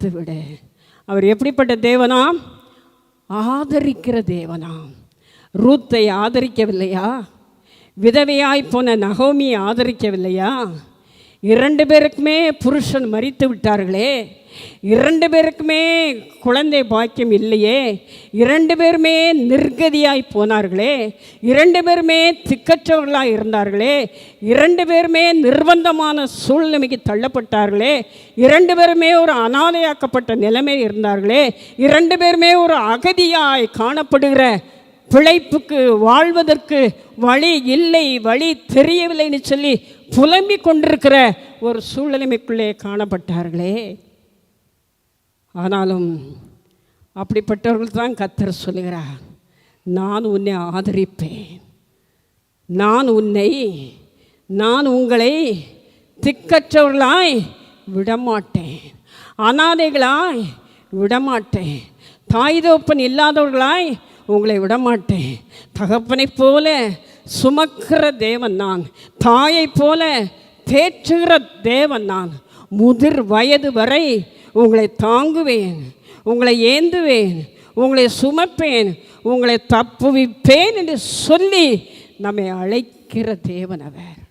மன்னித்து விடு அவர் எப்படிப்பட்ட தேவனாம்? ஆதரிக்கிற தேவனாம். ரூத்தை ஆதரிக்கவில்லையா? விதவையாய் போன நகோமியை ஆதரிக்கவில்லையா? இரண்டு பேருக்குமே புருஷன் மறித்து விட்டார்களே. இரண்டு பேருக்குமே குழந்தை பாக்கியம் இல்லையே. இரண்டு பேருமே நிர்கதியாய் போனார்களே. இரண்டு பேருமே திக்கற்றவர்களாக இருந்தார்களே. இரண்டு பேருமே நிர்பந்தமான சூழ்நிலைக்கு தள்ளப்பட்டார்களே. இரண்டு பேருமே ஒரு அனாதையாக்கப்பட்ட நிலைமையில் இருந்தார்களே. இரண்டு பேருமே ஒரு அகதியாய் காணப்படுகிற பிழைப்புக்கு வாழ்வதற்கு வழி இல்லை வழி தெரியவில்லைன்னு சொல்லி புலம்பிக் கொண்டிருக்கிற ஒரு சூழ்நிலைமைக்குள்ளே காணப்பட்டார்களே. ஆனாலும் அப்படிப்பட்டவர்கள் தான் கத்தர் சொல்லுகிறார் நான் உன்னை ஆதரிப்பேன். நான் உன்னை நான் உங்களை திக்கற்றவர்களாய் விடமாட்டேன். அனாதைகளாய் விடமாட்டேன். தாய் தோப்பன் இல்லாதவர்களாய் உங்களை விடமாட்டேன். தகப்பனைப் போல சுமக்கிற தேவன் நான். தாயைப் போல தேற்றுகிற தேவன் நான். முதிர் வயது வரை உங்களை தாங்குவேன் உங்களை ஏந்துவேன் உங்களை சுமப்பேன் உங்களை தப்புவிப்பேன் என்று சொல்லி நம்மை அழைக்கிற தேவன் அவர்.